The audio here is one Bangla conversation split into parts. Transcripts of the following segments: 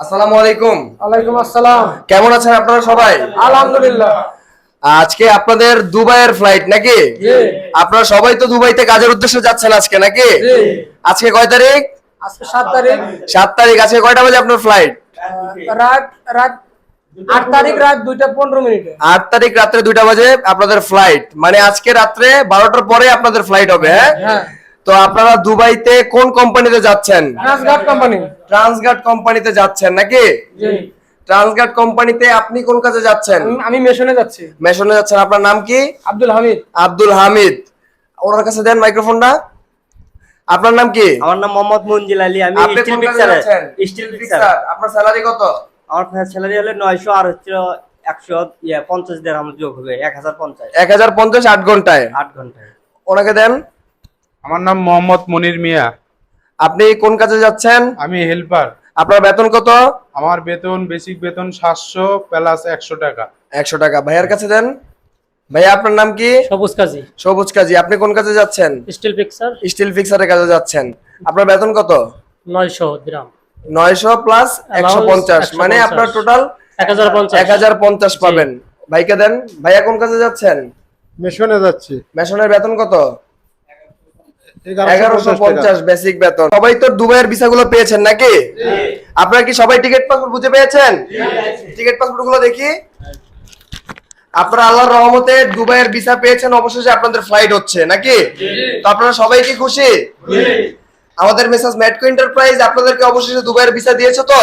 আসসালামু আলাইকুম। ওয়ালাইকুম আসসালাম। কেমন আছেন আপনারা সবাই? আলহামদুলিল্লাহ। আজকে আপনাদের দুবাইয়ের ফ্লাইট নাকি? আপনারা সবাই তো দুবাইতে কাজের উদ্দেশ্যে যাচ্ছেন আজকে নাকি? আজকে কয় তারিখ? আজকে সাত তারিখ। সাত তারিখ। আজকে কয়টা বাজে আপনার ফ্লাইট রাত রাত আট তারিখ রাত দুইটা পনেরো মিনিটে। আট তারিখ রাত্রে দুইটা বাজে আপনাদের ফ্লাইট মানে আজকে রাত্রে বারোটার পরে আপনাদের ফ্লাইট হবে হ্যাঁ? হ্যাঁ। তো আপনারা দুবাইতে কোন কোম্পানিতে যাচ্ছেন? ট্রান্সগার্ড কোম্পানি ট্রান্সগার্ড কোম্পানিতে যাচ্ছেন নাকি? জি। ট্রান্সগার্ড কোম্পানিতে আপনি কোন কাজে যাচ্ছেন? আমি- মেশনে যাচ্ছি। মেশনে যাচ্ছেন আপনার নাম কি? আব্দুল হামিদ। আব্দুল হামিদ। ওনার কাছে দেন মাইক্রোফোনটা। আপনার নাম কি? আমার নাম মোহাম্মদ মঞ্জিল আলী আমি স্টিল পিকচারে স্টিল পিকচার আপনার স্যালারি কত? আমার স্যালারি হলো নয়শো আর হচ্ছে একশো ইয়ে পঞ্চাশ দেড় আমার যোগ হবে এক হাজার পঞ্চাশ। এক হাজার পঞ্চাশ আট ঘন্টায়। আট ঘন্টায়। ওনাকে দেন। আমার নাম মোহাম্মদ মনির মিয়া। আপনি কোন কাজে যাচ্ছেন? আমি হেল্পার আপনার বেতন কত? আমার বেতন বেসিক বেতন সাতশো প্লাস একশো টাকা। একশো টাকা। ভাইয়ার কাছে দেন। ভাইয়া আপনার নাম কি? সবুজ কাজী। সবুজ কাজী। আপনি কোন কাজে যাচ্ছেন? স্টিল পিকচার স্টিল ফিক্সারের কাজে যাচ্ছেন। আপনার বেতন কত? নয়শো গ্রাম। নয়শো প্লাস একশো পঞ্চাশ। মানে আপনার টোটাল এক হাজার পঞ্চাশ। এক হাজার পঞ্চাশ পাবেন। ভাইকে দেন। ভাইয়া কোন কাজে যাচ্ছেন? মেশনে যাচ্ছি। মেশনের বেতন কত? এগারোশো পঞ্চাশ বেসিক বেতন। সবাই তো দুবাইয়ের পেয়েছেন নাকি? আপনারা কি সবাই টিকিট পাসপোর্ট বুঝে পেয়েছেন? টিকিট পাসপোর্টগুলো দেখি। আপনারা আল্লাহর রহমতে দুবাইয়ের ভিসা পেয়েছেন অবশেষে আপনাদের ফ্লাইট হচ্ছে নাকি? তো আপনারা সবাই কি খুশি? আমাদের মেসাজ ম্যাটকো এন্টারপ্রাইজ আপনাদেরকে অবশেষে দুবাইয়ের ভিসা দিয়েছে তো?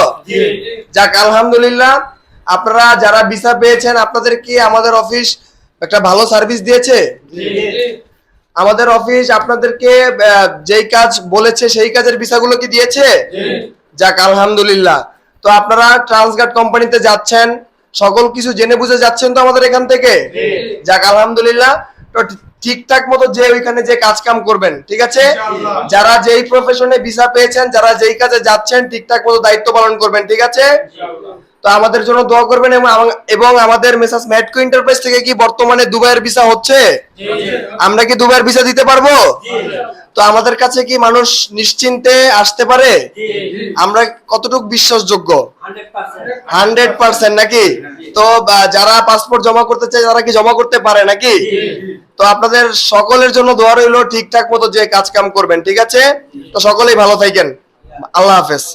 যাক আলহামদুলিল্লাহ। আপনারা যারা ভিসা পেয়েছেন আপনাদের কি আমাদের অফিস একটা ভালো সার্ভিস দিয়েছে? আমাদের অফিস আপনাদেরকে যেই কাজ বলেছে সেই কাজের ভিসাগুলো কি দিয়েছে? যাক আলহামদুলিল্লাহ। তো আপনারা ট্রান্সগার্ড কোম্পানিতে যাচ্ছেন সকল কিছু জেনে বুঝে যাচ্ছেন তো আমাদের এখান থেকে? যাক আলহামদুলিল্লাহ। তো ঠিকঠাক মতো যে ওইখানে যে কাজ কাম করবেন ঠিক আছে? যারা যেই প্রফেশনে ভিসা পেয়েছেন যারা যেই কাজে যাচ্ছেন ঠিকঠাক মতো দায়িত্ব পালন করবেন ঠিক আছে? তো আমাদের জন্য দোয়া করবেন এবং এবং আমাদের মেসাজ ম্যাটকো এন্টারপ্রাইজ থেকে কি বর্তমানে দুবাইয়ের ভিসা হচ্ছে? আমরা কি দুবাইয়ের ভিসা দিতে পারব? তো আমাদের কাছে কি মানুষ নিশ্চিন্তে আসতে পারে? আমরা কতটুকু বিশ্বাসযোগ্য? হান্ড্রেড পার্সেন্ট নাকি? তো যারা পাসপোর্ট জমা করতে চায় তারা কি জমা করতে পারে নাকি? তো আপনাদের সকলের জন্য দোয়া রইল ঠিকঠাক মতো যে কাজ কাম করবেন ঠিক আছে? তো সকলেই ভালো থাকেন। আল্লাহ হাফেজ।